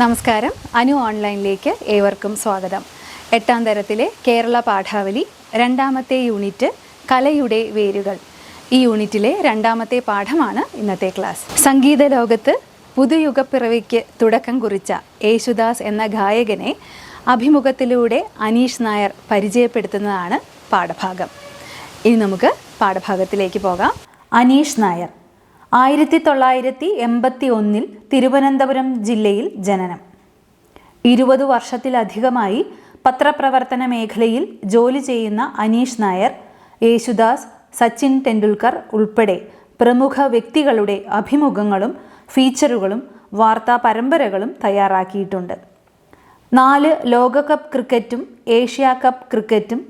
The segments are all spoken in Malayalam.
നമസ്കാരം. അനു ഓൺലൈനിലേക്ക് ഏവർക്കും സ്വാഗതം. എട്ടാം തരത്തിലെ കേരള പാഠാവലി രണ്ടാമത്തെ യൂണിറ്റ് കലയുടെ വേരുകൾ. ഈ യൂണിറ്റിലെ രണ്ടാമത്തെ പാഠമാണ് ഇന്നത്തെ ക്ലാസ്. സംഗീത ലോകത്ത് പുതുയുഗപ്പിറവിക്ക് തുടക്കം കുറിച്ച യേശുദാസ് എന്ന ഗായകനെ അഭിമുഖത്തിലൂടെ അനീഷ് നായർ പരിചയപ്പെടുത്തുന്നതാണ് പാഠഭാഗം. ഇനി നമുക്ക് പാഠഭാഗത്തിലേക്ക് പോകാം. അനീഷ് നായർ. ആയിരത്തി തൊള്ളായിരത്തി എൺപത്തി ഒന്നിൽ തിരുവനന്തപുരം ജില്ലയിൽ ജനനം. ഇരുപത് വർഷത്തിലധികമായി പത്രപ്രവർത്തന മേഖലയിൽ ജോലി ചെയ്യുന്ന അനീഷ് നായർ യേശുദാസ് സച്ചിൻ ടെണ്ടുൽക്കർ ഉൾപ്പെടെ പ്രമുഖ വ്യക്തികളുടെ അഭിമുഖങ്ങളും ഫീച്ചറുകളും വാർത്താ പരമ്പരകളും തയ്യാറാക്കിയിട്ടുണ്ട്. നാല് ലോകകപ്പ് ക്രിക്കറ്റും ഏഷ്യ കപ്പ് ക്രിക്കറ്റും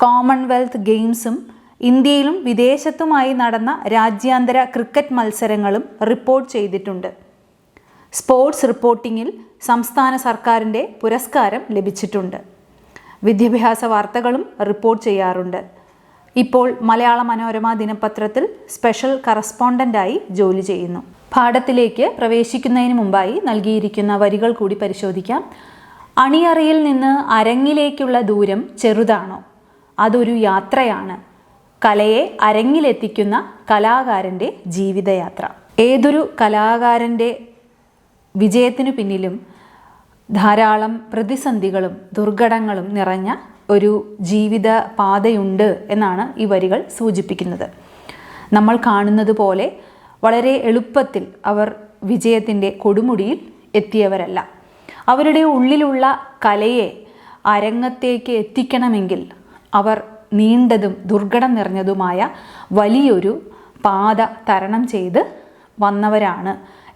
കോമൺവെൽത്ത് ഗെയിംസും ഇന്ത്യയിലും വിദേശത്തുമായി നടന്ന രാജ്യാന്തര ക്രിക്കറ്റ് മത്സരങ്ങളും റിപ്പോർട്ട് ചെയ്തിട്ടുണ്ട്. സ്പോർട്സ് റിപ്പോർട്ടിങ്ങിൽ സംസ്ഥാന സർക്കാരിന്റെ പുരസ്കാരം ലഭിച്ചിട്ടുണ്ട്. വിദ്യാഭ്യാസ വാർത്തകളും റിപ്പോർട്ട് ചെയ്യാറുണ്ട്. ഇപ്പോൾ മലയാള മനോരമ ദിനപത്രത്തിൽ സ്പെഷ്യൽ കറസ്പോണ്ടന്റായി ജോലി ചെയ്യുന്നു. പാഠത്തിലേക്ക് പ്രവേശിക്കുന്നതിന് മുമ്പായി നൽകിയിരിക്കുന്ന വരികൾ കൂടി പരിശോധിക്കാം. അണിയറയിൽ നിന്ന് അരങ്ങിലേക്കുള്ള ദൂരം ചെറുതാണോ? അതൊരു യാത്രയാണ്. കലയെ അരങ്ങിലെത്തിക്കുന്ന കലാകാരന്റെ ജീവിതയാത്ര. ഏതൊരു കലാകാരന്റെ വിജയത്തിനു പിന്നിലും ധാരാളം പ്രതിസന്ധികളും ദുർഘടങ്ങളും നിറഞ്ഞ ഒരു ജീവിത പാതയുണ്ട് എന്നാണ് ഈ വരികൾ സൂചിപ്പിക്കുന്നത്. നമ്മൾ കാണുന്നത് പോലെ വളരെ എളുപ്പത്തിൽ അവർ വിജയത്തിന്റെ കൊടുമുടിയിൽ എത്തിയവരല്ല. അവരുടെ ഉള്ളിലുള്ള കലയെ അരങ്ങത്തേക്ക് എത്തിക്കണമെങ്കിൽ അവർ നീണ്ടതും ദുർഘടം നിറഞ്ഞതുമായ വലിയൊരു പാത തരണം ചെയ്ത് വന്നവരാണ്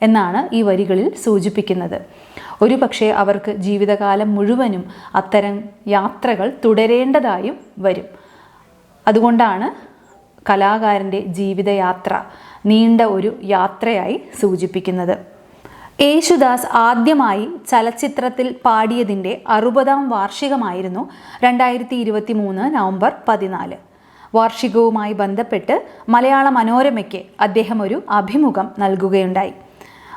എന്നാണ് ഈ വരികളിൽ സൂചിപ്പിക്കുന്നത്. ഒരു പക്ഷേ അവർക്ക് ജീവിതകാലം മുഴുവനും അത്തരം യാത്രകൾ തുടരേണ്ടതായും വരും. അതുകൊണ്ടാണ് കലാകാരന്റെ ജീവിതയാത്ര നീണ്ട ഒരു യാത്രയായി സൂചിപ്പിക്കുന്നത്. യേശുദാസ് ആദ്യമായി ചലച്ചിത്രത്തിൽ പാടിയതിന്റെ അറുപതാം വാർഷികമായിരുന്നു രണ്ടായിരത്തി ഇരുപത്തി മൂന്ന് നവംബർ പതിനാല്. വാർഷികവുമായി ബന്ധപ്പെട്ട് മലയാള മനോരമയ്ക്ക് അദ്ദേഹം ഒരു അഭിമുഖം നൽകുകയുണ്ടായി.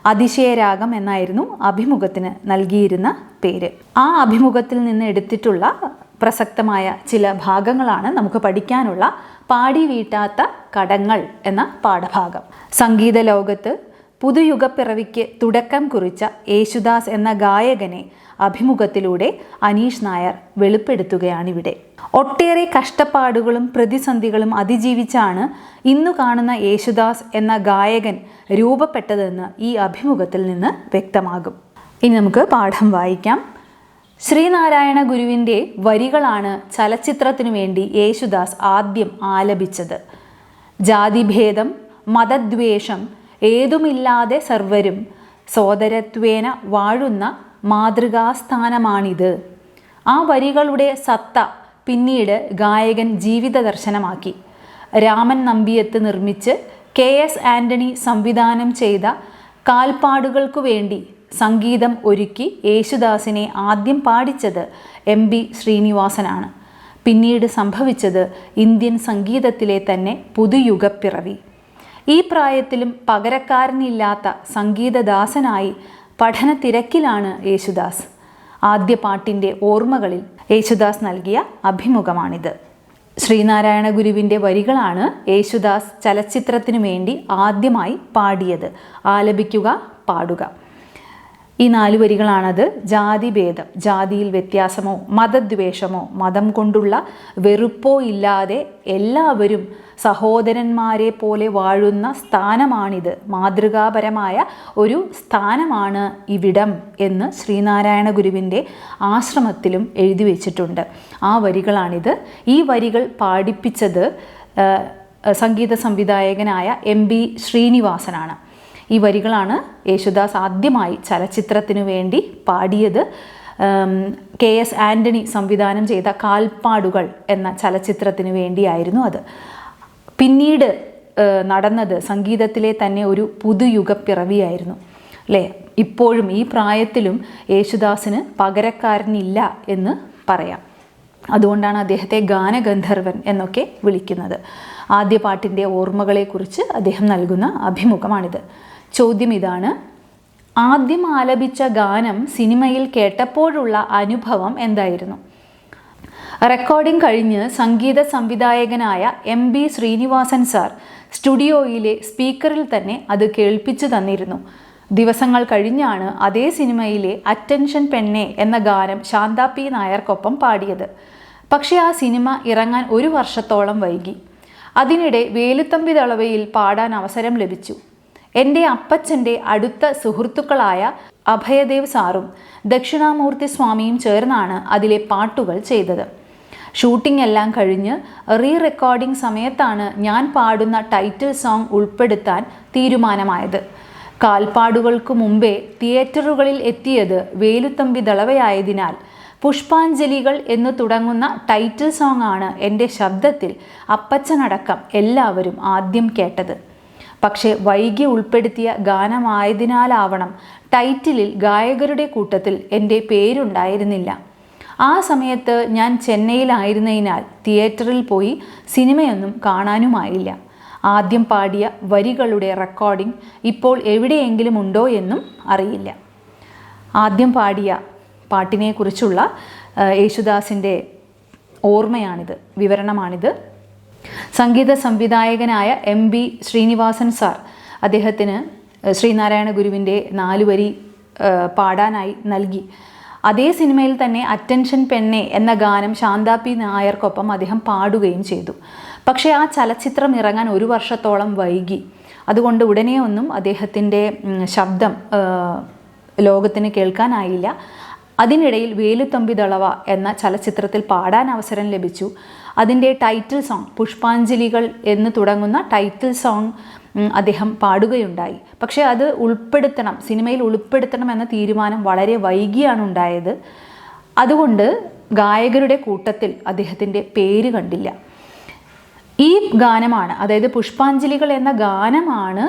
അതിശയരാഗം എന്നായിരുന്നു അഭിമുഖത്തിന് നൽകിയിരുന്ന പേര്. ആ അഭിമുഖത്തിൽ നിന്ന് എടുത്തിട്ടുള്ള പ്രസക്തമായ ചില ഭാഗങ്ങളാണ് നമുക്ക് പഠിക്കാനുള്ള പാടി വീട്ടാത്ത കടങ്ങൾ എന്ന പാഠഭാഗം. സംഗീത ലോകത്ത് പുതുയുഗപ്പിറവിക്ക് തുടക്കം കുറിച്ച യേശുദാസ് എന്ന ഗായകനെ അഭിമുഖത്തിലൂടെ അനീഷ് നായർ വെളിപ്പെടുത്തുകയാണിവിടെ. ഒട്ടേറെ കഷ്ടപ്പാടുകളും പ്രതിസന്ധികളും അതിജീവിച്ചാണ് ഇന്നു കാണുന്ന യേശുദാസ് എന്ന ഗായകൻ രൂപപ്പെട്ടതെന്ന് ഈ അഭിമുഖത്തിൽ നിന്ന് വ്യക്തമാകും. ഇനി നമുക്ക് പാഠം വായിക്കാം. ശ്രീനാരായണ ഗുരുവിന്റെ വരികളാണ് ചലച്ചിത്രത്തിനു വേണ്ടി യേശുദാസ് ആദ്യം ആലപിച്ചത്. ജാതിഭേദം മതദ്വേഷം ഏതുമില്ലാതെ സർവരും സോദരത്വേന വാഴുന്ന മാതൃകാസ്ഥാനമാണിത്. ആ വരികളുടെ സത്ത പിന്നീട് ഗായകൻ ജീവിത ദർശനമാക്കി രാമൻ നമ്പിയത്ത് നിർമ്മിച്ച് കെ എസ് ആന്റണി സംവിധാനം ചെയ്ത കാൽപ്പാടുകൾക്കു വേണ്ടി സംഗീതം ഒരുക്കി യേശുദാസിനെ ആദ്യം പാടിച്ചത് എം ബി ശ്രീനിവാസനാണ്. പിന്നീട് സംഭവിച്ചത് ഇന്ത്യൻ സംഗീതത്തിലെ തന്നെ പുതുയുഗപ്പിറവി. ഈ പ്രായത്തിലും പകരക്കാരനില്ലാത്ത സംഗീതദാസനായി പഠന തിരക്കിലാണ് യേശുദാസ്. ആദ്യ പാട്ടിന്റെ ഓർമ്മകളിൽ യേശുദാസ് നൽകിയ അഭിമുഖമാണിത്. ശ്രീനാരായണ ഗുരുവിന്റെ വരികളാണ് യേശുദാസ് ചലച്ചിത്രത്തിനു വേണ്ടി ആദ്യമായി പാടിയത്. ആലപിക്കുക പാടുക. ഈ നാല് വരികളാണത് ജാതിഭേദം ജാതിയിൽ വ്യത്യാസമോ മതദ്വേഷമോ മതം കൊണ്ടുള്ള വെറുപ്പോ ഇല്ലാതെ എല്ലാവരും സഹോദരന്മാരെ പോലെ വാഴുന്ന സ്ഥാനമാണിത്. മാതൃകാപരമായ ഒരു സ്ഥാനമാണ് ഇവിടം എന്ന് ശ്രീനാരായണ ഗുരുവിന്റെ ആശ്രമത്തിലും എഴുതി വച്ചിട്ടുണ്ട്. ആ വരികളാണിത്. ഈ വരികൾ പാടിപ്പിച്ചത് സംഗീത സംവിധായകനായ എം ബി ശ്രീനിവാസനാണ്. ഈ വരികളാണ് യേശുദാസ് ആദ്യമായി ചലച്ചിത്രത്തിനു വേണ്ടി പാടിയത്. കെ എസ് ആന്റണി സംവിധാനം ചെയ്ത കാൽപ്പാടുകൾ എന്ന ചലച്ചിത്രത്തിന് വേണ്ടിയായിരുന്നു അത്. പിന്നീട് നടന്നത് സംഗീതത്തിലെ തന്നെ ഒരു പുതുയുഗപ്പിറവിയായിരുന്നു. അല്ലേ? ഇപ്പോഴും ഈ പ്രായത്തിലും യേശുദാസിന് പകരക്കാരനില്ല എന്ന് പറയാം. അതുകൊണ്ടാണ് അദ്ദേഹത്തെ ഗാനഗന്ധർവൻ എന്നൊക്കെ വിളിക്കുന്നത്. ആദ്യ പാട്ടിന്റെ ഓർമ്മകളെക്കുറിച്ച് അദ്ദേഹം നൽകുന്ന അഭിമുഖമാണിത്. ചോദ്യം ഇതാണ് ആദ്യം ആലപിച്ച ഗാനം സിനിമയിൽ കേട്ടപ്പോഴുള്ള അനുഭവം എന്തായിരുന്നു? റെക്കോർഡിംഗ് കഴിഞ്ഞ് സംഗീത സംവിധായകനായ എം ബി ശ്രീനിവാസൻ സാർ സ്റ്റുഡിയോയിലെ സ്പീക്കറിൽ തന്നെ അത് കേൾപ്പിച്ചു തന്നിരുന്നു. ദിവസങ്ങൾ കഴിഞ്ഞാണ് അതേ സിനിമയിലെ അറ്റൻഷൻ പെണ്ണെ എന്ന ഗാനം ശാന്ത പി നായർക്കൊപ്പം പാടിയത്. പക്ഷേ ആ സിനിമ ഇറങ്ങാൻ ഒരു വർഷത്തോളം വൈകി. അതിനിടെ വേലുത്തമ്പി തളവയിൽ പാടാൻ അവസരം ലഭിച്ചു. എന്റെ അപ്പച്ചന്റെ അടുത്ത സുഹൃത്തുക്കളായ അഭയദേവ് സാറും ദക്ഷിണാമൂർത്തി സ്വാമിയും ചേർന്നാണ് അതിലെ പാട്ടുകൾ ചെയ്തത്. ഷൂട്ടിംഗ് എല്ലാം കഴിഞ്ഞ് റീ റെക്കോർഡിംഗ് സമയത്താണ് ഞാൻ പാടുന്ന ടൈറ്റിൽ സോങ് ഉൾപ്പെടുത്താൻ തീരുമാനമായത്. കാൽപ്പാടുകൾക്ക് മുമ്പേ തിയേറ്ററുകളിൽ എത്തിയത് വേലുത്തമ്പി ദളവയായതിനാൽ പുഷ്പാഞ്ജലികൾ എന്ന് തുടങ്ങുന്ന ടൈറ്റിൽ സോങ് ആണ് എന്റെ ശബ്ദത്തിൽ അപ്പച്ചനടക്കം എല്ലാവരും ആദ്യം കേട്ടത്. പക്ഷേ വൈകി ഉൾപ്പെടുത്തിയ ഗാനമായതിനാലാവണം ടൈറ്റിലിൽ ഗായകരുടെ കൂട്ടത്തിൽ എന്റെ പേരുണ്ടായിരുന്നില്ല. ആ സമയത്ത് ഞാൻ ചെന്നൈയിലായിരുന്നതിനാൽ തിയേറ്ററിൽ പോയി സിനിമയൊന്നും കാണാനുമായില്ല. ആദ്യം പാടിയ വരികളുടെ റെക്കോർഡിംഗ് ഇപ്പോൾ എവിടെയെങ്കിലും ഉണ്ടോ എന്നും അറിയില്ല. ആദ്യം പാടിയ പാട്ടിനെക്കുറിച്ചുള്ള യേശുദാസിന്റെ ഓർമ്മയാണിത് വിവരണമാണിത്. സംഗീത സംവിധായകനായ എം ബി ശ്രീനിവാസൻ സാർ അദ്ദേഹത്തിന് ശ്രീനാരായണ ഗുരുവിന്റെ നാലുവരി പാടാനായി നൽകി. അതേ സിനിമയിൽ തന്നെ അറ്റൻഷൻ പെണ്ണെ എന്ന ഗാനം ശാന്ത പി നായർക്കൊപ്പം അദ്ദേഹം പാടുകയും ചെയ്തു. പക്ഷേ ആ ചലച്ചിത്രം ഇറങ്ങാൻ ഒരു വർഷത്തോളം വൈകി. അതുകൊണ്ട് ഉടനെ ഒന്നും അദ്ദേഹത്തിന്റെ ശബ്ദം ലോകത്തിന് കേൾക്കാനായില്ല. അതിനിടയിൽ വേലുത്തമ്പി ദളവ എന്ന ചലച്ചിത്രത്തിൽ പാടാൻ അവസരം ലഭിച്ചു. അതിന്റെ ടൈറ്റിൽ സോങ് പുഷ്പാഞ്ജലികൾ എന്ന് തുടങ്ങുന്ന ടൈറ്റിൽ സോങ് അദ്ദേഹം പാടുകയുണ്ടായി. പക്ഷേ അത് ഉൾപ്പെടുത്തണം സിനിമയിൽ ഉൾപ്പെടുത്തണം എന്ന തീരുമാനം വളരെ വൈകിയാണ് ഉണ്ടായത്. അതുകൊണ്ട് ഗായകരുടെ കൂട്ടത്തിൽ അദ്ദേഹത്തിന്റെ പേര് കണ്ടില്ല. ഈ ഗാനമാണ് അതായത് പുഷ്പാഞ്ജലികൾ എന്ന ഗാനമാണ്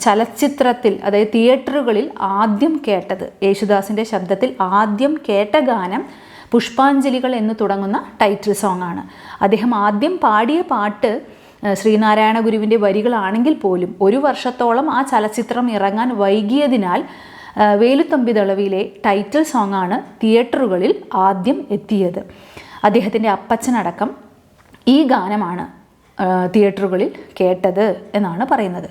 ചലച്ചിത്രത്തിൽ അതായത് തിയേറ്ററുകളിൽ ആദ്യം കേട്ടത്. യേശുദാസിന്റെ ശബ്ദത്തിൽ ആദ്യം കേട്ട ഗാനം പുഷ്പാഞ്ജലികൾ എന്ന് തുടങ്ങുന്ന ടൈറ്റിൽ സോങ്ങാണ്. അദ്ദേഹം ആദ്യം പാടിയ പാട്ട് ശ്രീനാരായണ ഗുരുവിന്റെ വരികളാണെങ്കിൽ പോലും ഒരു വർഷത്തോളം ആ ചലച്ചിത്രം ഇറങ്ങാൻ വൈകിയതിനാൽ വേലുത്തമ്പി ദളവിയിലെ ടൈറ്റിൽ സോങ് ആണ് തിയേറ്ററുകളിൽ ആദ്യം എത്തിയത്. അദ്ദേഹത്തിന്റെ അപ്പച്ചനടക്കം ഈ ഗാനമാണ് തിയേറ്ററുകളിൽ കേട്ടത് എന്നാണ് പറയുന്നത്.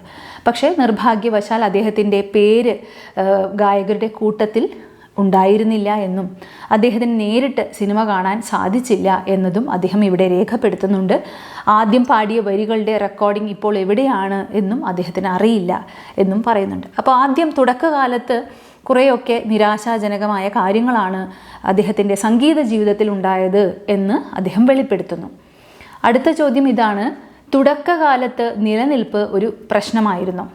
പക്ഷേ നിർഭാഗ്യവശാൽ അദ്ദേഹത്തിന്റെ പേര് ഗായകരുടെ കൂട്ടത്തിൽ ഉണ്ടായിരുന്നില്ല എന്നും അദ്ദേഹത്തിന് നേരിട്ട് സിനിമ കാണാൻ സാധിച്ചില്ല എന്നതും അദ്ദേഹം ഇവിടെ രേഖപ്പെടുത്തുന്നുണ്ട്. ആദ്യം പാടിയ വരികളുടെ റെക്കോർഡിംഗ് ഇപ്പോൾ എവിടെയാണ് എന്നും അദ്ദേഹത്തിന് അറിയില്ല എന്നും പറയുന്നുണ്ട്. അപ്പോൾ ആദ്യം തുടക്കകാലത്ത് കുറേയൊക്കെ നിരാശാജനകമായ കാര്യങ്ങളാണ് അദ്ദേഹത്തിന്റെ സംഗീത ജീവിതത്തിൽ ഉണ്ടായത് എന്ന് അദ്ദേഹം വെളിപ്പെടുത്തുന്നു. അടുത്ത ചോദ്യം ഇതാണ് തുടക്കകാലത്ത് നിലനിൽപ്പ് ഒരു പ്രശ്നമായിരുന്നു.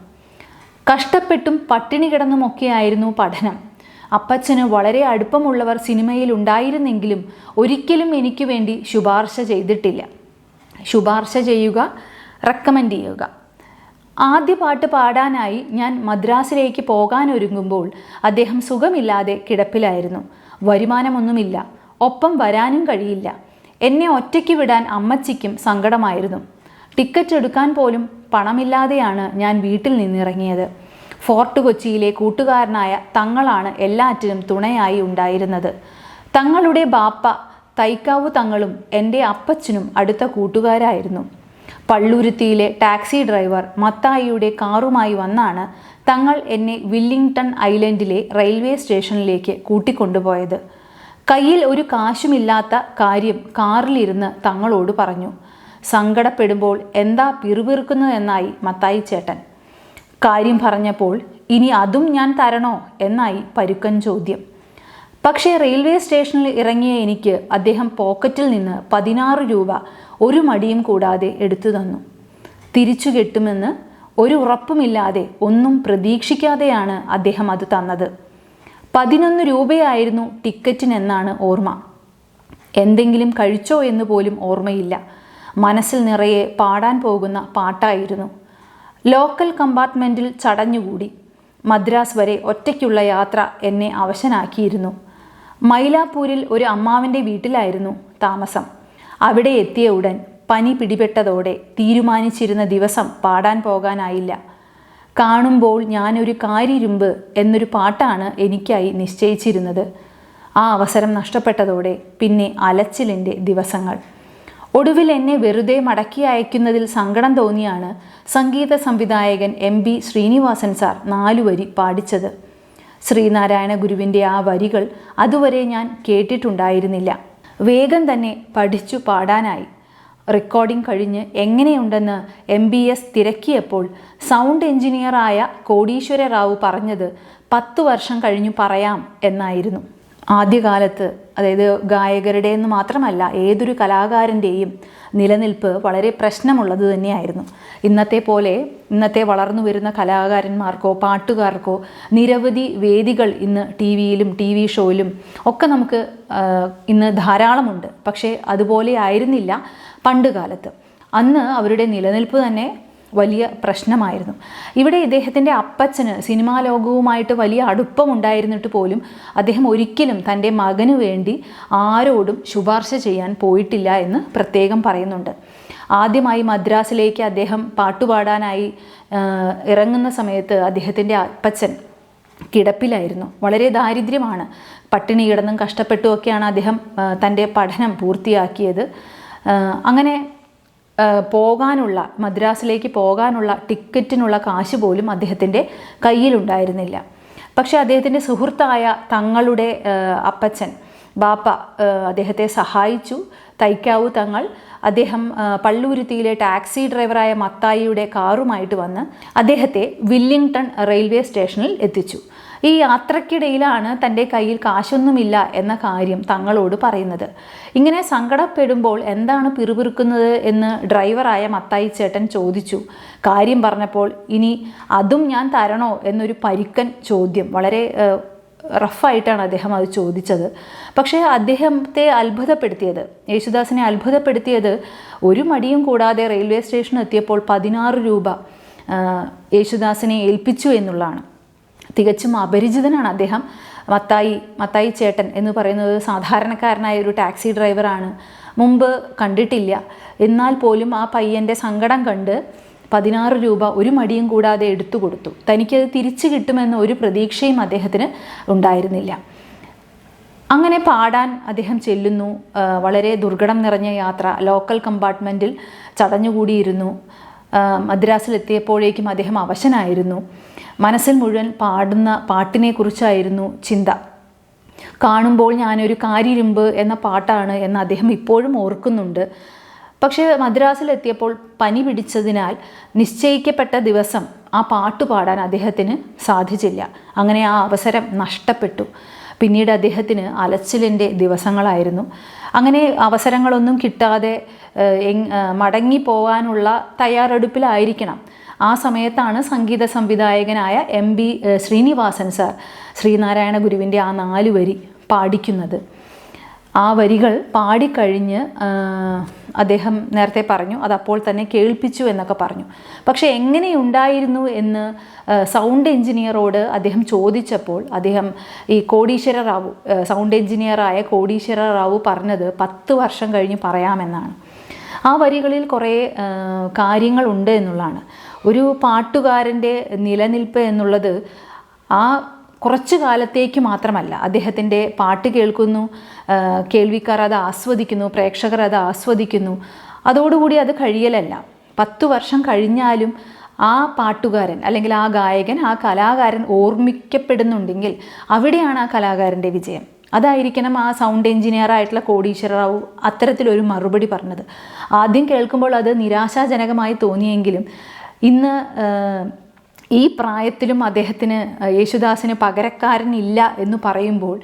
കഷ്ടപ്പെട്ടും പട്ടിണി കിടന്നുമൊക്കെയായിരുന്നു പഠനം. അപ്പച്ചന് വളരെ അടുപ്പമുള്ളവർ സിനിമയിൽ ഉണ്ടായിരുന്നെങ്കിലും ഒരിക്കലും എനിക്ക് വേണ്ടി ശുപാർശ ചെയ്തിട്ടില്ല. ശുപാർശ ചെയ്യുക റെക്കമെൻഡ് ചെയ്യുക. ആദ്യ പാട്ട് പാടാനായി ഞാൻ മദ്രാസിലേക്ക് പോകാനൊരുങ്ങുമ്പോൾ അദ്ദേഹം സുഖമില്ലാതെ കിടപ്പിലായിരുന്നു. വരുമാനമൊന്നുമില്ല. ഒപ്പം വരാനും കഴിയില്ല. എന്നെ ഒറ്റയ്ക്ക് വിടാൻ അമ്മച്ചിക്കും സങ്കടമായിരുന്നു. ടിക്കറ്റ് എടുക്കാൻ പോലും പണമില്ലാതെയാണ് ഞാൻ വീട്ടിൽ നിന്നിറങ്ങിയത്. ഫോർട്ട് കൊച്ചിയിലെ കൂട്ടുകാരനായ തങ്ങളാണ് എല്ലാറ്റിനും തുണയായി ഉണ്ടായിരുന്നത്. തങ്ങളുടെ ബാപ്പ തൈക്കാവ് തങ്ങളും എന്റെ അപ്പച്ചനും അടുത്ത കൂട്ടുകാരായിരുന്നു. പള്ളുരുത്തിയിലെ ടാക്സി ഡ്രൈവർ മത്തായിയുടെ കാറുമായി വന്നാണ് തങ്ങൾ എന്നെ വില്ലിംഗ്ടൺ ഐലൻഡിലെ റെയിൽവേ സ്റ്റേഷനിലേക്ക് കൂട്ടിക്കൊണ്ടുപോയത്. കയ്യിൽ ഒരു കാശുമില്ലാത്ത കാര്യം കാറിലിരുന്ന് തങ്ങളോട് പറഞ്ഞു. സങ്കടപ്പെടുമ്പോൾ എന്താ പിറുപിറുക്കുന്നതെന്നായി മത്തായി ചേട്ടൻ കാര്യം പറഞ്ഞപ്പോൾ ഇനി അതും ഞാൻ തരണോ എന്നായി പരുക്കൻ ചോദ്യം. പക്ഷേ റെയിൽവേ സ്റ്റേഷനിൽ ഇറങ്ങിയ എനിക്ക് അദ്ദേഹം പോക്കറ്റിൽ നിന്ന് പതിനാറ് രൂപ ഒരു മടിയും കൂടാതെ എടുത്തു തന്നു. തിരിച്ചു കെട്ടുമെന്ന് ഒരു ഉറപ്പുമില്ലാതെ ഒന്നും പ്രതീക്ഷിക്കാതെയാണ് അദ്ദേഹം അത് തന്നത്. പതിനൊന്ന് രൂപയായിരുന്നു ടിക്കറ്റിനെന്നാണ് ഓർമ്മ. എന്തെങ്കിലും കഴിച്ചോ എന്ന് പോലും ഓർമ്മയില്ല. മനസ്സിൽ നിറയെ പാടാൻ പോകുന്ന പാട്ടായിരുന്നു. ലോക്കൽ കമ്പാർട്ട്മെന്റിൽ ചടഞ്ഞുകൂടി. മദ്രാസ് വരെ ഒറ്റയ്ക്കുള്ള യാത്ര എന്നെ അവശനാക്കിയിരുന്നു. മൈലാപ്പൂരിൽ ഒരു അമ്മാവിന്റെ വീട്ടിലായിരുന്നു താമസം. അവിടെ എത്തിയ ഉടൻ പനി പിടിപെട്ടതോടെ തീരുമാനിച്ചിരുന്ന ദിവസം പാടാൻ പോകാനായില്ല. കാണുമ്പോൾ ഞാനൊരു കാരിരുമ്പ് എന്നൊരു പാട്ടാണ് എനിക്കായി നിശ്ചയിച്ചിരുന്നത്. ആ അവസരം നഷ്ടപ്പെട്ടതോടെ പിന്നെ അലച്ചിലിന്റെ ദിവസങ്ങൾ. ഒടുവിൽ എന്നെ വെറുതെ മടക്കി അയക്കുന്നതിൽ സങ്കടം തോന്നിയാണ് സംഗീത സംവിധായകൻ എം ബി ശ്രീനിവാസൻ സാർ നാലുവരി പാടിച്ചത്. ശ്രീനാരായണ ഗുരുവിന്റെ ആ വരികൾ അതുവരെ ഞാൻ കേട്ടിട്ടുണ്ടായിരുന്നില്ല. വേഗം തന്നെ പഠിച്ചു പാടാനായി. റെക്കോർഡിംഗ് കഴിഞ്ഞ് എങ്ങനെയുണ്ടെന്ന് എം ബി എസ് തിരക്കിയപ്പോൾ സൗണ്ട് എഞ്ചിനീയറായ കോടീശ്വര റാവു പറഞ്ഞത് പത്തു വർഷം കഴിഞ്ഞു പറയാം എന്നായിരുന്നു. ആദ്യകാലത്ത് അതായത് ഗായകരുടെ എന്ന് മാത്രമല്ല ഏതൊരു കലാകാരന്റെയും നിലനിൽപ്പ് വളരെ പ്രശ്നമുള്ളത് തന്നെയായിരുന്നു. ഇന്നത്തെ പോലെ ഇന്നത്തെ വളർന്നു വരുന്ന കലാകാരന്മാർക്കോ പാട്ടുകാർക്കോ നിരവധി വേദികൾ ഇന്ന് ടി വിയിലും ടി വി ഷോയിലും ഒക്കെ നമുക്ക് ഇന്ന് ധാരാളമുണ്ട്. പക്ഷേ അതുപോലെ ആയിരുന്നില്ല പണ്ട് കാലത്ത് അന്ന് അവരുടെ നിലനിൽപ്പ് തന്നെ വലിയ പ്രശ്നമായിരുന്നു. ഇവിടെ ഇദ്ദേഹത്തിന്റെ അപ്പച്ചന് സിനിമാ ലോകവുമായിട്ട് വലിയ അടുപ്പമുണ്ടായിരുന്നിട്ട് പോലും അദ്ദേഹം ഒരിക്കലും തന്റെ മകന് വേണ്ടി ആരോടും ശുപാർശ ചെയ്യാൻ പോയിട്ടില്ല എന്ന് പ്രത്യേകം പറയുന്നുണ്ട്. ആദ്യമായി മദ്രാസിലേക്ക് അദ്ദേഹം പാട്ടുപാടാനായി ഇറങ്ങുന്ന സമയത്ത് അദ്ദേഹത്തിന്റെ അപ്പച്ചൻ കിടപ്പിലായിരുന്നു. വളരെ ദാരിദ്ര്യമാണ്. പട്ടിണി കിടന്നും കഷ്ടപ്പെട്ടുമൊക്കെയാണ് അദ്ദേഹം തന്റെ പഠനം പൂർത്തിയാക്കിയത്. അങ്ങനെ പോകാനുള്ള മദ്രാസിലേക്ക് പോകാനുള്ള ടിക്കറ്റിനുള്ള കാശ് പോലും അദ്ദേഹത്തിന്റെ കയ്യിലുണ്ടായിരുന്നില്ല. പക്ഷേ അദ്ദേഹത്തിന്റെ സുഹൃത്തായ തങ്ങളുടെ അപ്പച്ചൻ ബാപ്പ അദ്ദേഹത്തെ സഹായിച്ചു. തൈക്കാവു തങ്ങൾ അദ്ദേഹം പള്ളൂരുത്തിയിലെ ടാക്സി ഡ്രൈവറായ മത്തായിയുടെ കാറുമായിട്ട് വന്ന് അദ്ദേഹത്തെ വില്ലിംഗ്ടൺ റെയിൽവേ സ്റ്റേഷനിൽ എത്തിച്ചു. ഈ യാത്രക്കിടയിലാണ് തന്റെ കയ്യിൽ കാശൊന്നുമില്ല എന്ന കാര്യം തങ്ങളോട് പറയുന്നത്. ഇങ്ങനെ സങ്കടപ്പെടുമ്പോൾ എന്താണ് പിറുപിറുക്കുന്നത് എന്ന് ഡ്രൈവറായ മത്തായി ചേട്ടൻ ചോദിച്ചു. കാര്യം പറഞ്ഞപ്പോൾ ഇനി അതും ഞാൻ തരണോ? എന്നൊരു പരിക്കൻ ചോദ്യം. വളരെ റഫായിട്ടാണ് അദ്ദേഹം അത് ചോദിച്ചത്. പക്ഷേ അദ്ദേഹത്തെ അത്ഭുതപ്പെടുത്തിയത് യേശുദാസിനെ അത്ഭുതപ്പെടുത്തിയത് ഒരു മടിയും കൂടാതെ റെയിൽവേ സ്റ്റേഷനിൽ എത്തിയപ്പോൾ പതിനാറ് രൂപ യേശുദാസിനെ ഏൽപ്പിച്ചു എന്നുള്ളതാണ്. തികച്ചും അപരിചിതനാണ് അദ്ദേഹം. മത്തായി മത്തായി ചേട്ടൻ എന്ന് പറയുന്നത് സാധാരണക്കാരനായ ഒരു ടാക്സി ഡ്രൈവറാണ്. മുമ്പ് കണ്ടിട്ടില്ല. എന്നാൽ പോലും ആ പയ്യന്റെ സങ്കടം കണ്ട് പതിനാറ് രൂപ ഒരു മടിയും കൂടാതെ എടുത്തു കൊടുത്തു. തനിക്കത് തിരിച്ചു കിട്ടുമെന്ന ഒരു പ്രതീക്ഷയും അദ്ദേഹത്തിന് ഉണ്ടായിരുന്നില്ല. അങ്ങനെ പാടാൻ അദ്ദേഹം ചെല്ലുന്നു. വളരെ ദുർഘടം നിറഞ്ഞ യാത്ര ലോക്കൽ കമ്പാർട്ട്മെന്റിൽ ചടഞ്ഞുകൂടിയിരുന്നു. മദ്രാസിലെത്തിയപ്പോഴേക്കും അദ്ദേഹം അവശനായിരുന്നു. മനസ്സിൽ മുഴുവൻ പാടുന്ന പാട്ടിനെക്കുറിച്ചായിരുന്നു ചിന്ത. കാണുമ്പോൾ ഞാനൊരു കാരിരുമ്പ് എന്ന പാട്ടാണ് എന്ന് അദ്ദേഹം ഇപ്പോഴും ഓർക്കുന്നുണ്ട്. പക്ഷേ മദ്രാസിലെത്തിയപ്പോൾ പനി പിടിച്ചതിനാൽ നിശ്ചയിക്കപ്പെട്ട ദിവസം ആ പാട്ട് പാടാൻ അദ്ദേഹത്തിന് സാധിച്ചില്ല. അങ്ങനെ ആ അവസരം നഷ്ടപ്പെട്ടു. പിന്നീട് അദ്ദേഹത്തിന് അലച്ചിലിന്റെ ദിവസങ്ങളായിരുന്നു. അങ്ങനെ അവസരങ്ങളൊന്നും കിട്ടാതെ മടങ്ങി പോകാനുള്ള തയ്യാറെടുപ്പിലായിരിക്കണം. ആ സമയത്താണ് സംഗീത സംവിധായകനായ M B Srinivasan sir Sree Narayana ഗുരുവിന്റെ ആ നാല് വരി പാടിക്കുന്നത്. ആ വരികൾ പാടിക്കഴിഞ്ഞ് അദ്ദേഹം നേരത്തെ പറഞ്ഞു അത് അപ്പോൾ തന്നെ കേൾപ്പിച്ചു എന്നൊക്കെ പറഞ്ഞു. പക്ഷേ എങ്ങനെയുണ്ടായിരുന്നു എന്ന് സൗണ്ട് എഞ്ചിനീയറോട് അദ്ദേഹം ചോദിച്ചപ്പോൾ അദ്ദേഹം ഈ കോടീശ്വര റാവു സൗണ്ട് എഞ്ചിനീയറായ കോടീശ്വര റാവു പറഞ്ഞത് പത്ത് വർഷം കഴിഞ്ഞ് പറയാമെന്നാണ്. ആ വരികളിൽ കുറേ കാര്യങ്ങളുണ്ട് എന്നുള്ളതാണ്. ഒരു പാട്ടുകാരന്റെ നിലനിൽപ്പ് എന്നുള്ളത് ആ കുറച്ചു കാലത്തേക്ക് മാത്രമല്ല. അദ്ദേഹത്തിന്റെ പാട്ട് കേൾക്കുന്നു കേൾവിക്കാർ അത് ആസ്വദിക്കുന്നു പ്രേക്ഷകർ അത് ആസ്വദിക്കുന്നു. അതോടുകൂടി അത് കഴിയലല്ല. പത്തു വർഷം കഴിഞ്ഞാലും ആ പാട്ടുകാരൻ അല്ലെങ്കിൽ ആ ഗായകൻ ആ കലാകാരൻ ഓർമ്മിക്കപ്പെടുന്നുണ്ടെങ്കിൽ അവിടെയാണ് ആ കലാകാരന്റെ വിജയം. അതായിരിക്കണം ആ സൗണ്ട് എഞ്ചിനീയർ ആയിട്ടുള്ള കോടീശ്വര റാവു അത്തരത്തിലൊരു മറുപടി പറഞ്ഞത്. ആദ്യം കേൾക്കുമ്പോൾ അത് നിരാശാജനകമായി തോന്നിയെങ്കിലും ഇന്ന് ഈ പ്രായത്തിലും അദ്ദേഹത്തിന് യേശുദാസിന് പകരക്കാരനില്ല എന്ന് പറയുമ്പോൾ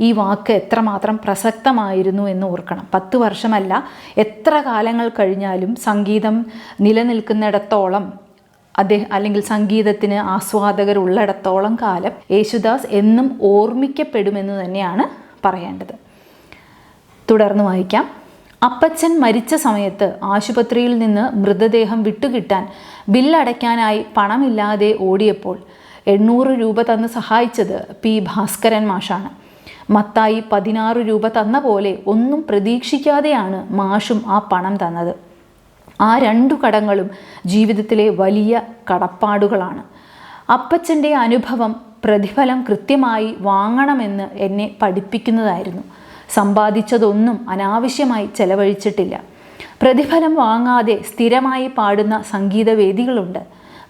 ഈ വാക്ക് എത്രമാത്രം പ്രസക്തമായിരുന്നു എന്ന് ഓർക്കണം. പത്ത് വർഷമല്ല എത്ര കാലങ്ങൾ കഴിഞ്ഞാലും സംഗീതം നിലനിൽക്കുന്നിടത്തോളം അദ്ദേഹം അല്ലെങ്കിൽ സംഗീതത്തിന് ആസ്വാദകരുള്ളിടത്തോളം കാലം യേശുദാസ് എന്നും ഓർമ്മിക്കപ്പെടുമെന്ന് തന്നെയാണ് പറയേണ്ടത്. തുടർന്ന് വായിക്കാം. അപ്പച്ചൻ മരിച്ച സമയത്ത് ആശുപത്രിയിൽ നിന്ന് മൃതദേഹം വിട്ടുകിട്ടാൻ ബില്ലടയ്ക്കാനായി പണമില്ലാതെ ഓടിയപ്പോൾ എണ്ണൂറ് രൂപ തന്ന് സഹായിച്ചത് പി ഭാസ്കരൻ മാഷാണ്. മത്തായി പതിനാറ് രൂപ തന്ന പോലെ ഒന്നും പ്രതീക്ഷിക്കാതെയാണ് മാഷും ആ പണം തന്നത്. ആ രണ്ടു കടങ്ങളും ജീവിതത്തിലെ വലിയ കടപ്പാടുകളാണ്. അപ്പച്ചന്റെ അനുഭവം പ്രതിഫലം കൃത്യമായി വാങ്ങണമെന്ന് എന്നെ പഠിപ്പിക്കുന്നതായിരുന്നു. സമ്പാദിച്ചതൊന്നും അനാവശ്യമായി ചെലവഴിച്ചിട്ടില്ല. പ്രതിഫലം വാങ്ങാതെ സ്ഥിരമായി പാടുന്ന സംഗീതവേദികളുണ്ട്.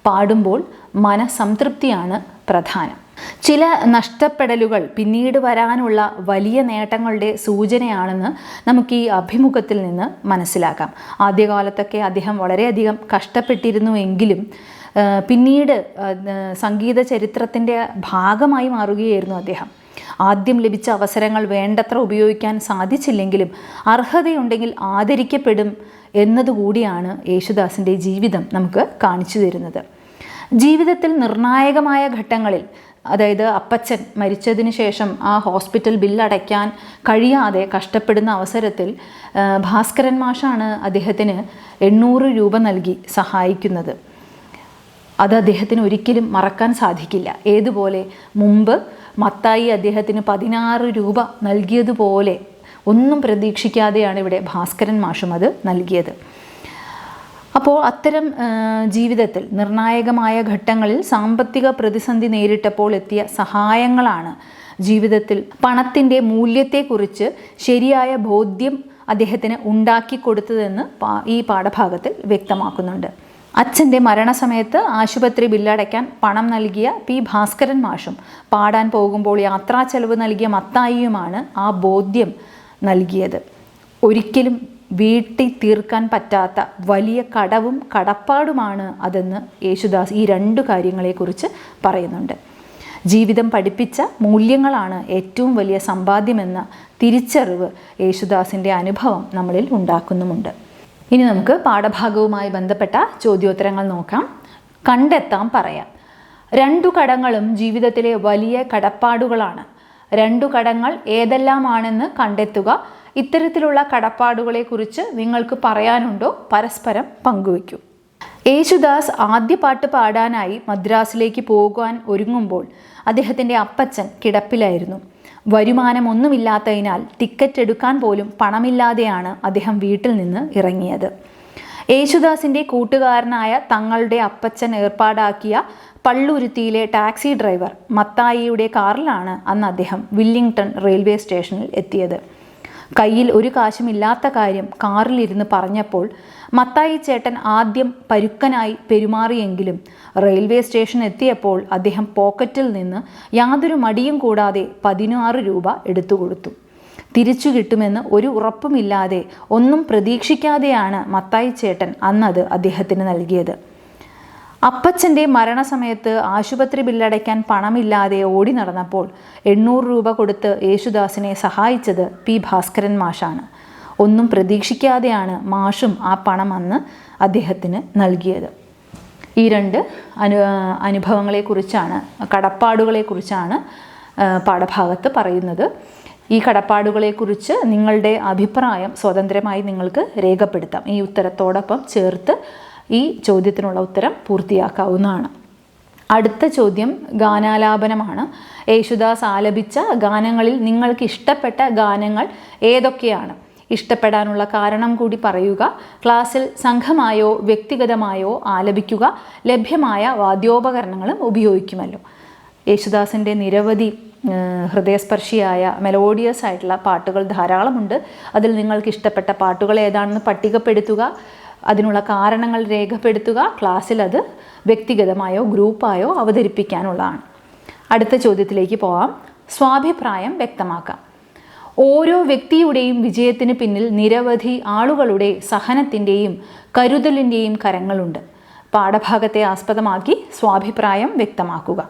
പാടുമ്പോൾ മനസംതൃപ്തിയാണ് പ്രധാനം. ചില നഷ്ടപ്പെടലുകൾ പിന്നീട് വരാനുള്ള വലിയ നേട്ടങ്ങളുടെ സൂചനയാണെന്ന് നമുക്ക് ഈ അഭിമുഖത്തിൽ നിന്ന് മനസ്സിലാക്കാം. ആദ്യകാലത്തൊക്കെ അദ്ദേഹം വളരെയധികം കഷ്ടപ്പെട്ടിരുന്നു എങ്കിലും പിന്നീട് സംഗീത ചരിത്രത്തിന്റെ ഭാഗമായി മാറുകയായിരുന്നു അദ്ദേഹം. ആദ്യം ലഭിച്ച അവസരങ്ങൾ വേണ്ടത്ര ഉപയോഗിക്കാൻ സാധിച്ചില്ലെങ്കിലും അർഹതയുണ്ടെങ്കിൽ ആദരിക്കപ്പെടും എന്നതുകൂടിയാണ് യേശുദാസിന്റെ ജീവിതം നമുക്ക് കാണിച്ചു തരുന്നത്. ജീവിതത്തിൽ നിർണായകമായ ഘട്ടങ്ങളിൽ അതായത് അപ്പച്ചൻ മരിച്ചതിന് ശേഷം ആ ഹോസ്പിറ്റൽ ബില്ലടയ്ക്കാൻ കഴിയാതെ കഷ്ടപ്പെടുന്ന അവസരത്തിൽ ഭാസ്കരൻ മാഷാണ് അദ്ദേഹത്തിന് എണ്ണൂറ് രൂപ നൽകി സഹായിക്കുന്നത്. അത് അദ്ദേഹത്തിന് ഒരിക്കലും മറക്കാൻ സാധിക്കില്ല. ഏതുപോലെ മുമ്പ് മത്തായി അദ്ദേഹത്തിന് പതിനാറ് രൂപ നൽകിയതുപോലെ ഒന്നും പ്രതീക്ഷിക്കാതെയാണ് ഇവിടെ ഭാസ്കരൻ മാഷും അത് നൽകിയത്. അപ്പോൾ അത്തരം ജീവിതത്തിൽ നിർണായകമായ ഘട്ടങ്ങളിൽ സാമ്പത്തിക പ്രതിസന്ധി നേരിട്ടപ്പോൾ എത്തിയ സഹായങ്ങളാണ് ജീവിതത്തിൽ പണത്തിന്റെ മൂല്യത്തെക്കുറിച്ച് ശരിയായ ബോധ്യം അദ്ദേഹത്തിന് ഉണ്ടാക്കി കൊടുത്തതെന്ന് ഈ പാഠഭാഗത്തിൽ വ്യക്തമാക്കുന്നുണ്ട്. അച്ഛന്റെ മരണസമയത്ത് ആശുപത്രി ബില്ലടയ്ക്കാൻ പണം നൽകിയ പി ഭാസ്കരൻ മാഷും പാടാൻ പോകുമ്പോൾ യാത്രാ ചെലവ് നൽകിയ മത്തായിയുമാണ് ആ ബോധ്യം നൽകിയത്. ഒരിക്കലും വീട്ടി തീർക്കാൻ പറ്റാത്ത വലിയ കടവും കടപ്പാടുമാണ് അതെന്ന് യേശുദാസ് ഈ രണ്ടു കാര്യങ്ങളെക്കുറിച്ച് പറയുന്നുണ്ട്. ജീവിതം പഠിപ്പിച്ച മൂല്യങ്ങളാണ് ഏറ്റവും വലിയ സമ്പാദ്യമെന്ന തിരിച്ചറിവ് യേശുദാസിന്റെ അനുഭവം നമ്മളിൽ ഉണ്ടാക്കുന്നുമുണ്ട്. ഇനി നമുക്ക് പാഠഭാഗവുമായി ബന്ധപ്പെട്ട ചോദ്യോത്തരങ്ങൾ നോക്കാം. കണ്ടെത്താം പറയാം. രണ്ടു കടങ്ങളും ജീവിതത്തിലെ വലിയ കടപ്പാടുകളാണ്. രണ്ടു കടങ്ങൾ ഏതെല്ലാമാണെന്ന് കണ്ടെത്തുക. ഇത്തരത്തിലുള്ള കടപ്പാടുകളെക്കുറിച്ച് നിങ്ങൾക്ക് പറയാനുണ്ടോ? പരസ്പരം പങ്കുവയ്ക്കൂ. യേശുദാസ് ആദ്യ പാട്ട് പാടാനായി മദ്രാസിലേക്ക് പോകുവാൻ ഒരുങ്ങുമ്പോൾ അദ്ദേഹത്തിന്റെ അപ്പച്ചൻ കിടപ്പിലായിരുന്നു. വരുമാനമൊന്നുമില്ലാത്തതിനാൽ ടിക്കറ്റ് എടുക്കാൻ പോലും പണമില്ലാതെയാണ് അദ്ദേഹം വീട്ടിൽ നിന്ന് ഇറങ്ങിയത്. യേശുദാസിന്റെ കൂട്ടുകാരനായ തങ്ങളുടെ അപ്പച്ചൻ ഏർപ്പാടാക്കിയ പള്ളുരുത്തിയിലെ ടാക്സി ഡ്രൈവർ മത്തായിയുടെ കാറിലാണ് അന്ന് അദ്ദേഹം വില്ലിംഗ്ടൺ റെയിൽവേ സ്റ്റേഷനിൽ എത്തിയത്. കയ്യിൽ ഒരു കാശുമില്ലാത്ത കാര്യം കാറിലിരുന്ന് പറഞ്ഞപ്പോൾ മത്തായി ചേട്ടൻ ആദ്യം പരുക്കനായി പെരുമാറിയെങ്കിലും റെയിൽവേ സ്റ്റേഷൻ എത്തിയപ്പോൾ അദ്ദേഹം പോക്കറ്റിൽ നിന്ന് യാതൊരു മടിയും കൂടാതെ പതിനാറ് രൂപ എടുത്തു കൊടുത്തു. തിരിച്ചു കിട്ടുമെന്ന് ഒരു ഉറപ്പുമില്ലാതെ ഒന്നും പ്രതീക്ഷിക്കാതെയാണ് മത്തായി ചേട്ടൻ അന്നത് അദ്ദേഹത്തിന് നൽകിയത്. അപ്പച്ചന്റെ മരണസമയത്ത് ആശുപത്രി ബില്ലടയ്ക്കാൻ പണമില്ലാതെ ഓടി നടന്നപ്പോൾ എണ്ണൂറ് രൂപ കൊടുത്ത് യേശുദാസിനെ സഹായിച്ചത് പി ഭാസ്കരൻ മാഷാണ്. ഒന്നും പ്രതീക്ഷിക്കാതെയാണ് മാഷും ആ പണം അന്ന് അദ്ദേഹത്തിന് നൽകിയത്. ഈ രണ്ട് അനു അനുഭവങ്ങളെക്കുറിച്ചാണ് കടപ്പാടുകളെക്കുറിച്ചാണ് പാഠഭാഗത്ത് പറയുന്നത്. ഈ കടപ്പാടുകളെക്കുറിച്ച് നിങ്ങളുടെ അഭിപ്രായം സ്വതന്ത്രമായി നിങ്ങൾക്ക് രേഖപ്പെടുത്താം. ഈ ഉത്തരത്തോടൊപ്പം ചേർത്ത് ഈ ചോദ്യത്തിനുള്ള ഉത്തരം പൂർത്തിയാക്കാവുന്നതാണ്. അടുത്ത ചോദ്യം ഗാനാലാപനമാണ്. യേശുദാസ് ആലപിച്ച ഗാനങ്ങളിൽ നിങ്ങൾക്ക് ഇഷ്ടപ്പെട്ട ഗാനങ്ങൾ ഏതൊക്കെയാണ്? ഇഷ്ടപ്പെടാനുള്ള കാരണം കൂടി പറയുക. ക്ലാസ്സിൽ സംഘമായോ വ്യക്തിഗതമായോ ആലപിക്കുക. ലഭ്യമായ വാദ്യോപകരണങ്ങളും ഉപയോഗിക്കുമല്ലോ. യേശുദാസിന്റെ നിരവധി ഹൃദയസ്പർശിയായ മെലോഡിയസ് ആയിട്ടുള്ള പാട്ടുകൾ ധാരാളമുണ്ട്. അതിൽ നിങ്ങൾക്ക് ഇഷ്ടപ്പെട്ട പാട്ടുകൾ ഏതാണെന്ന് പട്ടികപ്പെടുത്തുക. അതിനുള്ള കാരണങ്ങൾ രേഖപ്പെടുത്തുക ക്ലാസ്സിൽ അത് വ്യക്തിഗതമായോ ഗ്രൂപ്പായോ അവതരിപ്പിക്കാനുള്ളതാണ്. അടുത്ത ചോദ്യത്തിലേക്ക് പോവാം. സ്വാഭിപ്രായം വ്യക്തമാക്കാം. ഓരോ വ്യക്തിയുടെയും വിജയത്തിന് പിന്നിൽ നിരവധി ആളുകളുടെ സഹനത്തിന്റെയും കരുതലിന്റെയും കരങ്ങളുണ്ട്. പാഠഭാഗത്തെ ആസ്പദമാക്കി സ്വാഭിപ്രായം വ്യക്തമാക്കുക.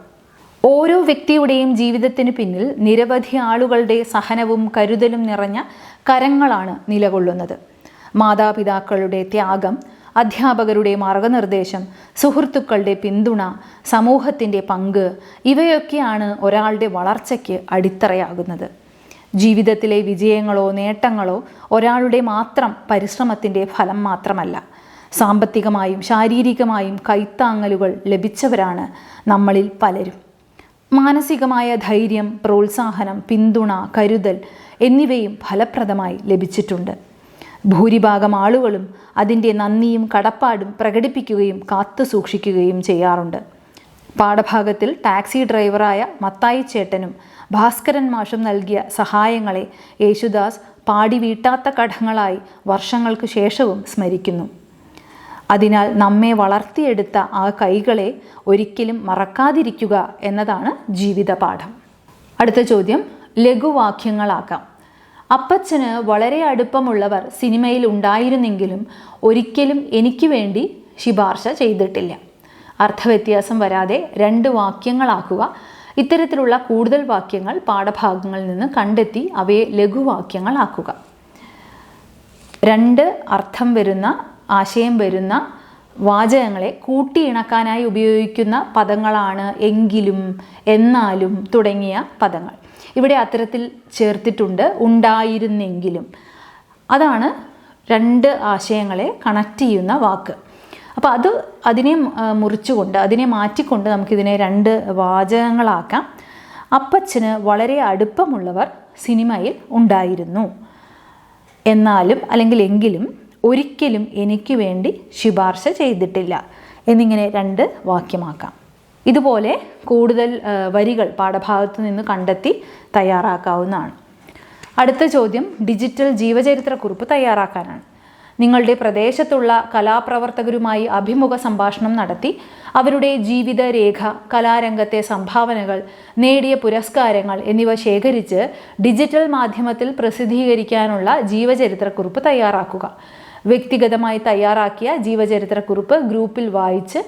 ഓരോ വ്യക്തിയുടെയും ജീവിതത്തിന് പിന്നിൽ നിരവധി ആളുകളുടെ സഹനവും കരുതലും നിറഞ്ഞ കരങ്ങളാണ് നിലകൊള്ളുന്നത്. മാതാപിതാക്കളുടെ ത്യാഗം അധ്യാപകരുടെ മാർഗനിർദ്ദേശം സുഹൃത്തുക്കളുടെ പിന്തുണ സമൂഹത്തിന്റെ പങ്ക് ഇവയൊക്കെയാണ് ഒരാളുടെ വളർച്ചയ്ക്ക് അടിത്തറയാകുന്നത്. ജീവിതത്തിലെ വിജയങ്ങളോ നേട്ടങ്ങളോ ഒരാളുടെ മാത്രം പരിശ്രമത്തിന്റെ ഫലം മാത്രമല്ല. സാമ്പത്തികമായും ശാരീരികമായും കൈത്താങ്ങലുകൾ ലഭിച്ചവരാണ് നമ്മളിൽ പലരും. മാനസികമായ ധൈര്യം പ്രോത്സാഹനം പിന്തുണ കരുതൽ എന്നിവയും ഫലപ്രദമായി ലഭിച്ചിട്ടുണ്ട്. ഭൂരിഭാഗം ആളുകളും അതിന്റെ നന്ദിയും കടപ്പാടും പ്രകടിപ്പിക്കുകയും കാത്തു സൂക്ഷിക്കുകയും ചെയ്യാറുണ്ട്. പാഠഭാഗത്തിൽ ടാക്സി ഡ്രൈവറായ മത്തായി ചേട്ടനും ഭാസ്കരൻ മാഷും നൽകിയ സഹായങ്ങളെ യേശുദാസ് പാടി വീട്ടാത്ത കടങ്ങളായി വർഷങ്ങൾക്ക് ശേഷവും സ്മരിക്കുന്നു. അതിനാൽ നമ്മെ വളർത്തിയെടുത്ത ആ കൈകളെ ഒരിക്കലും മറക്കാതിരിക്കുക എന്നതാണ് ജീവിതപാഠം. അടുത്ത ചോദ്യം ലഘുവാക്യങ്ങളാക്കാം അപ്പച്ചന് വളരെ അടുപ്പമുള്ളവർ സിനിമയിൽ ഉണ്ടായിരുന്നെങ്കിലും ഒരിക്കലും എനിക്ക് വേണ്ടി ശിപാർശ ചെയ്തിട്ടില്ല. അർത്ഥവ്യത്യാസം വരാതെ രണ്ട് വാക്യങ്ങളാക്കുക ഇത്തരത്തിലുള്ള കൂടുതൽ വാക്യങ്ങൾ പാഠഭാഗങ്ങളിൽ നിന്ന് കണ്ടെത്തി അവയെ ലഘുവാക്യങ്ങളാക്കുക. രണ്ട് അർത്ഥം വരുന്ന ആശയം വരുന്ന വാചകങ്ങളെ കൂട്ടിയിണക്കാനായി ഉപയോഗിക്കുന്ന പദങ്ങളാണ് എങ്കിലും എന്നാലും തുടങ്ങിയ പദങ്ങൾ. ഇവിടെ അത്തരത്തിൽ ചേർത്തിട്ടുണ്ട് ഉണ്ടായിരുന്നെങ്കിലും. അതാണ് രണ്ട് ആശയങ്ങളെ കണക്ട് ചെയ്യുന്ന വാക്ക്. അപ്പോൾ അത് അതിനെ മുറിച്ചുകൊണ്ട് അതിനെ മാറ്റിക്കൊണ്ട് നമുക്കിതിനെ രണ്ട് വാചകങ്ങളാക്കാം. അപ്പച്ചന് വളരെ അടുപ്പമുള്ളവർ സിനിമയിൽ ഉണ്ടായിരുന്നു. എന്നാലും അല്ലെങ്കിൽ എങ്കിലും ഒരിക്കലും എനിക്ക് വേണ്ടി ശുപാർശ ചെയ്തിട്ടില്ല. എന്നിങ്ങനെ രണ്ട് വാക്യമാക്കാം. ഇതുപോലെ കൂടുതൽ വരികൾ പാഠഭാഗത്ത് നിന്ന് കണ്ടെത്തി തയ്യാറാക്കാവുന്നതാണ്. അടുത്ത ചോദ്യം ഡിജിറ്റൽ ജീവചരിത്ര കുറിപ്പ് തയ്യാറാക്കാനാണ്. നിങ്ങളുടെ പ്രദേശത്തുള്ള കലാപ്രവർത്തകരുമായി അഭിമുഖ സംഭാഷണം നടത്തി അവരുടെ ജീവിതരേഖ കലാരംഗത്തെ സംഭാവനകൾ നേടിയ പുരസ്കാരങ്ങൾ എന്നിവ ശേഖരിച്ച് ഡിജിറ്റൽ മാധ്യമത്തിൽ പ്രസിദ്ധീകരിക്കാനുള്ള ജീവചരിത്ര കുറിപ്പ് തയ്യാറാക്കുക. വ്യക്തിഗതമായി തയ്യാറാക്കിയ ജീവചരിത്ര കുറിപ്പ് ഗ്രൂപ്പിൽ വായിച്ച്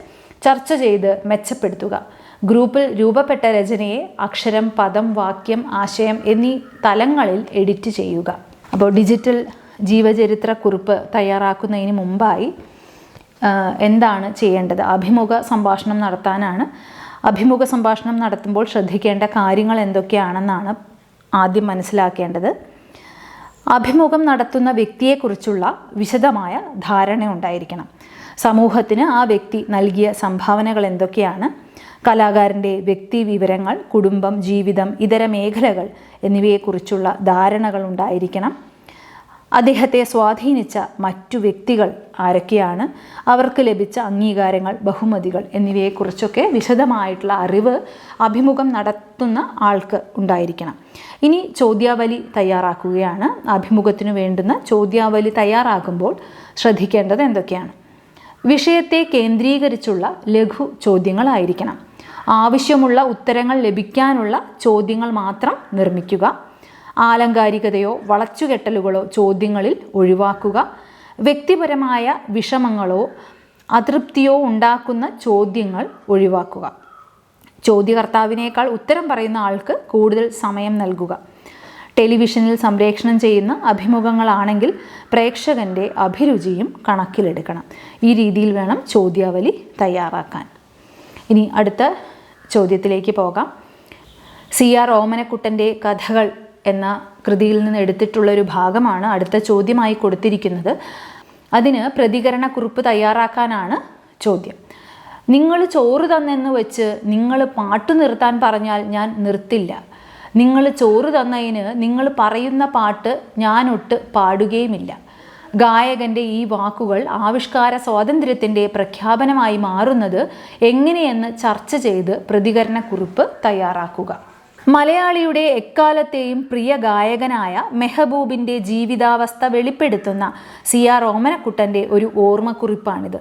ചർച്ച ചെയ്ത് മെച്ചപ്പെടുത്തുക. ഗ്രൂപ്പിൽ രൂപപ്പെട്ട രചനയെ അക്ഷരം പദം വാക്യം ആശയം എന്നീ തലങ്ങളിൽ എഡിറ്റ് ചെയ്യുക. അപ്പോൾ ഡിജിറ്റൽ ജീവചരിത്ര കുറിപ്പ് തയ്യാറാക്കുന്നതിന് മുമ്പായി എന്താണ് ചെയ്യേണ്ടത്? അഭിമുഖ സംഭാഷണം നടത്താനാണ്. അഭിമുഖ സംഭാഷണം നടത്തുമ്പോൾ ശ്രദ്ധിക്കേണ്ട കാര്യങ്ങൾ എന്തൊക്കെയാണെന്നാണ് ആദ്യം മനസ്സിലാക്കേണ്ടത്. അഭിമുഖം നടത്തുന്ന വ്യക്തിയെക്കുറിച്ചുള്ള വിശദമായ ധാരണ ഉണ്ടായിരിക്കണം. സമൂഹത്തിന് ആ വ്യക്തി നൽകിയ സംഭാവനകൾ എന്തൊക്കെയാണ്? കലാകാരന്റെ വ്യക്തി വിവരങ്ങൾ കുടുംബം ജീവിതം ഇതര മേഖലകൾ എന്നിവയെക്കുറിച്ചുള്ള ധാരണകൾ ഉണ്ടായിരിക്കണം. അദ്ദേഹത്തെ സ്വാധീനിച്ച മറ്റു വ്യക്തികൾ ആരൊക്കെയാണ്? അവർക്ക് ലഭിച്ച അംഗീകാരങ്ങൾ ബഹുമതികൾ എന്നിവയെക്കുറിച്ചൊക്കെ വിശദമായിട്ടുള്ള അറിവ് അഭിമുഖം നടത്തുന്ന ആൾക്ക് ഉണ്ടായിരിക്കണം. ഇനി ചോദ്യാവലി തയ്യാറാക്കുകയാണ്. അഭിമുഖത്തിന് വേണ്ടുന്ന ചോദ്യാവലി തയ്യാറാക്കുമ്പോൾ ശ്രദ്ധിക്കേണ്ടത് എന്തൊക്കെയാണ്? വിഷയത്തെ കേന്ദ്രീകരിച്ചുള്ള ലഘു ചോദ്യങ്ങളായിരിക്കണം. ആവശ്യമുള്ള ഉത്തരങ്ങൾ ലഭിക്കാനുള്ള ചോദ്യങ്ങൾ മാത്രം നിർമ്മിക്കുക. ആലങ്കാരികതയോ വളച്ചുകെട്ടലുകളോ ചോദ്യങ്ങളിൽ ഒഴിവാക്കുക. വ്യക്തിപരമായ വിഷമങ്ങളോ അതൃപ്തിയോ ഉണ്ടാക്കുന്ന ചോദ്യങ്ങൾ ഒഴിവാക്കുക. ചോദ്യകർത്താവിനേക്കാൾ ഉത്തരം പറയുന്ന ആൾക്ക് കൂടുതൽ സമയം നൽകുക. ടെലിവിഷനിൽ സംപ്രേഷണം ചെയ്യുന്ന അഭിമുഖങ്ങളാണെങ്കിൽ പ്രേക്ഷകന്റെ അഭിരുചിയും കണക്കിലെടുക്കണം. ഈ രീതിയിൽ വേണം ചോദ്യാവലി തയ്യാറാക്കാൻ. ഇനി അടുത്ത ചോദ്യത്തിലേക്ക് പോകാം. സി ആർ ഓമനക്കുട്ടന്റെ കഥകൾ എന്ന കൃതിയിൽ നിന്ന് എടുത്തിട്ടുള്ള ഒരു ഭാഗമാണ് അടുത്ത ചോദ്യമായി കൊടുത്തിരിക്കുന്നത്. അതിന് പ്രതികരണക്കുറിപ്പ് തയ്യാറാക്കാനാണ് ചോദ്യം. നിങ്ങൾ ചോറ് തന്നെന്ന് വെച്ച് നിങ്ങൾ പാട്ട് നിർത്താൻ പറഞ്ഞാൽ ഞാൻ നിർത്തില്ല. നിങ്ങൾ ചോറ് തന്നതിന് നിങ്ങൾ പറയുന്ന പാട്ട് ഞാനൊട്ട് പാടുകയുമില്ല. ഗായകന്റെ ഈ വാക്കുകൾ ആവിഷ്കാര സ്വാതന്ത്ര്യത്തിന്റെ പ്രഖ്യാപനമായി മാറുന്നത് എങ്ങനെയെന്ന് ചർച്ച ചെയ്ത് പ്രതികരണക്കുറിപ്പ് തയ്യാറാക്കുക. മലയാളിയുടെ എക്കാലത്തെയും പ്രിയ ഗായകനായ മെഹബൂബിന്റെ ജീവിതാവസ്ഥ വെളിപ്പെടുത്തുന്ന സി ആർ ഓമനക്കുട്ടന്റെ ഒരു ഓർമ്മക്കുറിപ്പാണിത്.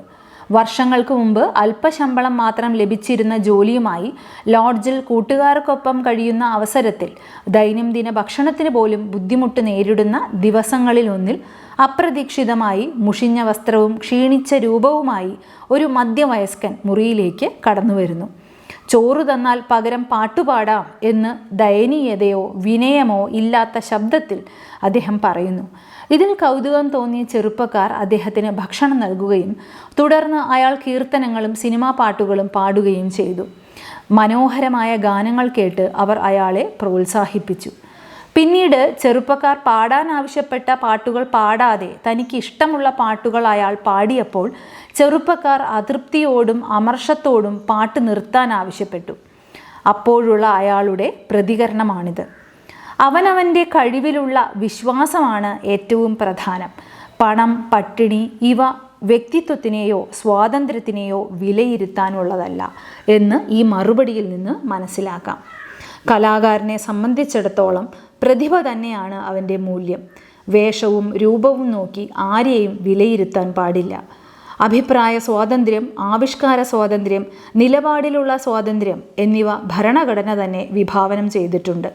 വർഷങ്ങൾക്ക് മുമ്പ് അല്പശമ്പളം മാത്രം ലഭിച്ചിരുന്ന ജോലിയുമായി ലോഡ്ജിൽ കൂട്ടുകാർക്കൊപ്പം കഴിയുന്ന അവസരത്തിൽ ദൈനംദിന ഭക്ഷണത്തിന് പോലും ബുദ്ധിമുട്ട് നേരിടുന്ന ദിവസങ്ങളിലൊന്നിൽ അപ്രതീക്ഷിതമായി മുഷിഞ്ഞ വസ്ത്രവും ക്ഷീണിച്ച രൂപവുമായി ഒരു മധ്യവയസ്കൻ മുറിയിലേക്ക് കടന്നു വരുന്നു ചോറ് തന്നാൽ പകരം പാട്ടുപാടാം എന്ന് ദയനീയതയോ വിനയമോ ഇല്ലാത്ത ശബ്ദത്തിൽ അദ്ദേഹം പറയുന്നു. ഇതിൽ കൗതുകം തോന്നിയ ചെറുപ്പക്കാർ അദ്ദേഹത്തിന് ഭക്ഷണം നൽകുകയും തുടർന്ന് അയാൾ കീർത്തനങ്ങളും സിനിമാ പാട്ടുകളും പാടുകയും ചെയ്തു. മനോഹരമായ ഗാനങ്ങൾ കേട്ട് അവർ അയാളെ പ്രോത്സാഹിപ്പിച്ചു. പിന്നീട് ചെറുപ്പക്കാർ പാടാൻ ആവശ്യപ്പെട്ട പാട്ടുകൾ പാടാതെ തനിക്ക് ഇഷ്ടമുള്ള പാട്ടുകൾ അയാൾ പാടിയപ്പോൾ ചെറുപ്പക്കാർ അതൃപ്തിയോടും അമർഷത്തോടും പാട്ട് നിർത്താൻ ആവശ്യപ്പെട്ടു. അപ്പോഴുള്ള അയാളുടെ പ്രതികരണമാണിത്. അവനവന്റെ കഴിവിലുള്ള വിശ്വാസമാണ് ഏറ്റവും പ്രധാനം. പണം പട്ടിണി ഇവ വ്യക്തിത്വത്തിനെയോ സ്വാതന്ത്ര്യത്തിനെയോ വിലയിരുത്താനുള്ളതല്ല എന്ന് ഈ മറുപടിയിൽ നിന്ന് മനസ്സിലാക്കാം. കലാകാരനെ സംബന്ധിച്ചിടത്തോളം പ്രതിഭ തന്നെയാണ് അവന്റെ മൂല്യം. വേഷവും രൂപവും നോക്കി ആരെയും വിലയിരുത്താൻ പാടില്ല. അഭിപ്രായ സ്വാതന്ത്ര്യം ആവിഷ്കാര സ്വാതന്ത്ര്യം നിലപാടിലുള്ള സ്വാതന്ത്ര്യം എന്നിവ ഭരണഘടന തന്നെ വിഭാവനം ചെയ്തിട്ടുണ്ട്.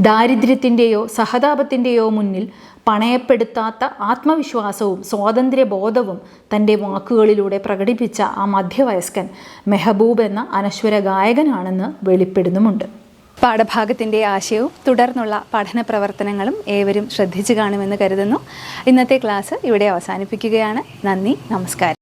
ദാരിദ്ര്യത്തിന്റെയോ സഹതാപത്തിന്റെയോ മുന്നിൽ പണയപ്പെടുത്താത്ത ആത്മവിശ്വാസവും സ്വാതന്ത്ര്യബോധവും തന്റെ വാക്കുകളിലൂടെ പ്രകടിപ്പിച്ച ആ മധ്യവയസ്കൻ മെഹബൂബ് എന്ന അനശ്വര ഗായകനാണെന്ന് വെളിപ്പെടുന്നുമുണ്ട്. പാഠഭാഗത്തിന്റെ ആശയവും തുടർന്നുള്ള പഠന പ്രവർത്തനങ്ങളും ഏവരും ശ്രദ്ധിച്ചു കാണുമെന്ന് കരുതുന്നു. ഇന്നത്തെ ക്ലാസ് ഇവിടെ അവസാനിപ്പിക്കുകയാണ്. നന്ദി നമസ്കാരം.